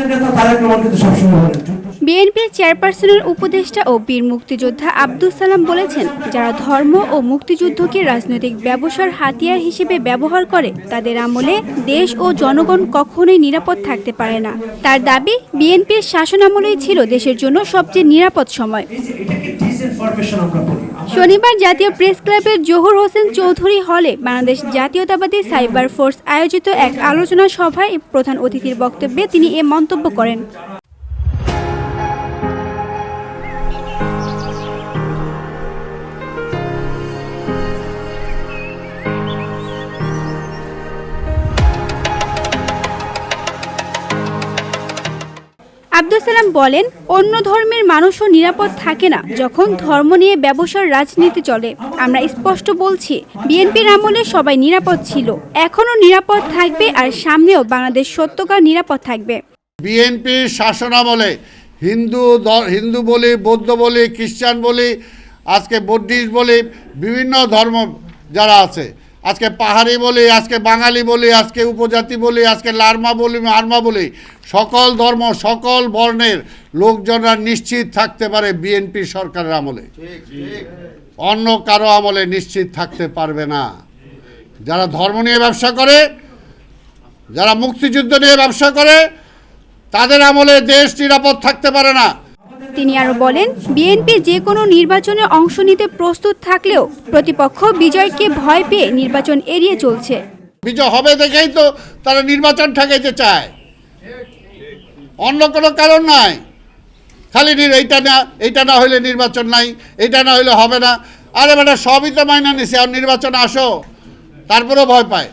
আমাদের নেতা তারেক রহমান কিন্তু সবসময় বলেন বিএনপির চেয়ারপারসনের উপদেষ্টা ও বীর মুক্তিযোদ্ধা আব্দুল সালাম বলেছেন যারা ধর্ম ও মুক্তিযুদ্ধকে রাজনৈতিক ব্যবসার হাতিয়ার হিসেবে ব্যবহার করে তাদের আমলে দেশ ও জনগণ কখনোই নিরাপদ থাকতে পারে না। তার দাবি বিএনপির শাসন আমলেই ছিল দেশের জন্য সবচেয়ে নিরাপদ সময়। শনিবার জাতীয় প্রেস ক্লাবের জহুর হোসেন চৌধুরী হলে বাংলাদেশ জাতীয়তাবাদী সাইবার ফোর্স আয়োজিত এক আলোচনা সভায় প্রধান অতিথির বক্তব্যে তিনি এ মন্তব্য করেন। আব্দুল সালাম বলেন, অন্য ধর্মের মানুষও নিরাপদ থাকে না যখন ধর্ম নিয়ে ব্যবসার রাজনীতি চলে। আমরা স্পষ্ট বলছি, বিএনপির আমলে সবাই নিরাপদ ছিল, এখনও নিরাপদ থাকবে আর সামনেও বাংলাদেশ সত্যকার নিরাপদ থাকবে। বিএনপির শাসনামলে হিন্দু হিন্দু বলি, বৌদ্ধ বলি, খ্রিস্টান বলি, আজকে বুদ্ধিস্ট বলি, বিভিন্ন ধর্ম যারা আছে আজকে পাহাড়ি বলি আজকে বাঙালি বলি আজকে উপজাতি বলি আজকে লার্মা বলি আর্মা বলি সকল ধর্ম সকল বর্ণের লোকজনরা নিশ্চিত থাকতে পারে বিএনপি সরকারের আমলে। অন্য কারও আমলে নিশ্চিত থাকতে পারবে না। যারা ধর্ম নিয়ে ব্যবসা করে যারা মুক্তিযুদ্ধ নিয়ে ব্যবসা করে তাদের আমলে দেশ নিরাপদ থাকতে পারে না। তিনি আরও বলেন বিএনপি যে কোনো নির্বাচনে অংশ নিতে প্রস্তুত থাকলেও প্রতিপক্ষ বিজয়কে ভয় পেয়ে নির্বাচন এড়িয়ে চলছে। বিজয় হবে দেখেই তো তারা নির্বাচন ঠেকাইতে চায়। অন্য কোনো কারণ নাই। খালি এইটা না এইটা না হইলে নির্বাচন নাই, এইটা না হইলে হবে না। আরে বেটা, সবই তো মাইনা নিছে, আর নির্বাচন আসো। তারপরেও ভয় পায়।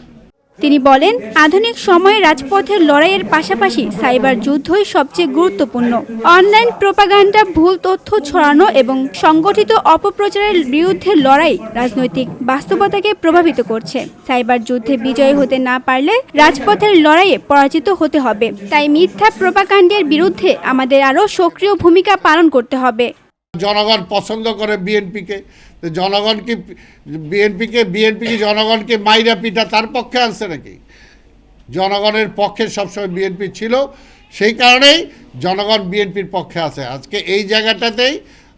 তিনি বলেন, আধুনিক সময়ে রাজপথের লড়াইয়ের পাশাপাশি সাইবার যুদ্ধই সবচেয়ে গুরুত্বপূর্ণ। অনলাইন প্রোপাগান্ডা, ভুল তথ্য ছড়ানো এবং সংগঠিত অপপ্রচারের বিরুদ্ধে লড়াই রাজনৈতিক বাস্তবতাকে প্রভাবিত করছে। সাইবার যুদ্ধে বিজয়ী হতে না পারলে রাজপথের লড়াইয়ে পরাজিত হতে হবে। তাই মিথ্যা প্রোপাগান্ডের বিরুদ্ধে আমাদের আরও সক্রিয় ভূমিকা পালন করতে হবে। জনগণ পছন্দ করে বিএনপিকে জনগণ কি বিএনপিকে, বিএনপি কি জনগণকে মাইরা পিটা তার পক্ষে আনছে নাকি? জনগণের পক্ষে সবসময় বিএনপি ছিল, সেই কারণেই জনগণ বিএনপির পক্ষে আছে। আজকে এই জায়গাটাতেই,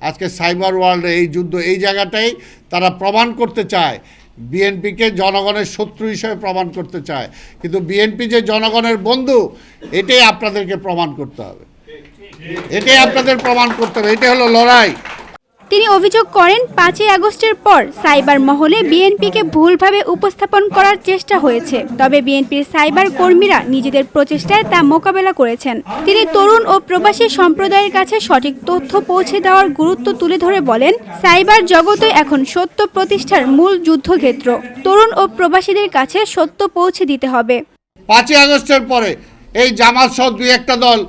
আজকে সাইবার ওয়ার্ল্ডে এই যুদ্ধ, এই জায়গাটাই তারা প্রমাণ করতে চায়। বিএনপিকে জনগণের শত্রু হিসেবে প্রমাণ করতে চায়। কিন্তু বিএনপি যে জনগণের বন্ধু, এটাই আপনাদেরকে প্রমাণ করতে হবে। এটাই আপনাদের প্রমাণ করতে হবে এটা হলো লড়াই। তিনি অভিযোগ করেন পাঁচই আগস্টের পর সাইবার মহলে বিএনপিকে ভুলভাবে উপস্থাপন করার চেষ্টা হয়েছে। তবে বিএনপির সাইবার কর্মীরা নিজেদের প্রচেষ্টায় তা মোকাবেলা করেছেন। তিনি তরুণ ও প্রবাসী সম্প্রদায়ের কাছে সঠিক তথ্য পৌঁছে দেওয়ার গুরুত্ব তুলে ধরে বলেন সাইবার জগতে এখন সত্য প্রতিষ্ঠার মূল যুদ্ধক্ষেত্র। তরুণ ও প্রবাসীদের কাছে সত্য পৌঁছে দিতে হবে। পাঁচই আগস্টের পরে এই জামাত সহ দুই একটা দল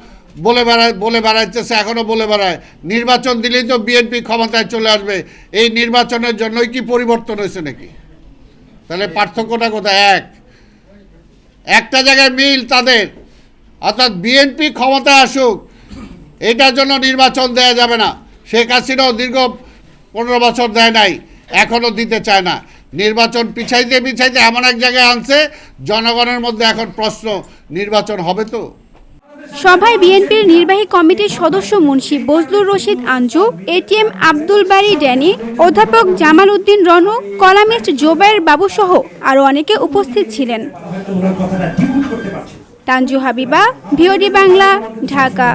বলে বেড়ায় বলে বেড়াইতেছে এখনও বলে বেড়ায়। নির্বাচন দিলেই তো বিএনপি ক্ষমতায় চলে আসবে। এই নির্বাচনের জন্যই কি পরিবর্তন হয়েছে নাকি? তাহলে পার্থক্যটা কোথায়? এক। একটা জায়গায় মিল তাদের। অর্থাৎ বিএনপি ক্ষমতায় আসুক, এটার জন্য নির্বাচন দেয়া যাবে না। শেখ হাসিনাও দীর্ঘ পনেরো বছর দেয় নাই এখনও দিতে চায় না। নির্বাচন পিছাইতে পিছাইতে এমন এক জায়গায় আনছে, জনগণের মধ্যে এখন প্রশ্ন, নির্বাচন হবে তো? সভায় বিএনপির নির্বাহী কমিটির সদস্য মুন্সি বজলুর রশিদ আঞ্জু, এটিএম আব্দুল বারী ড্যানি, অধ্যাপক জামাল উদ্দিন রনু, কলামিস্ট জোবায়ের বাবু সহ আরও অনেকে উপস্থিত ছিলেন। তানজু হাবিবা, ভিওডি বাংলা, ঢাকা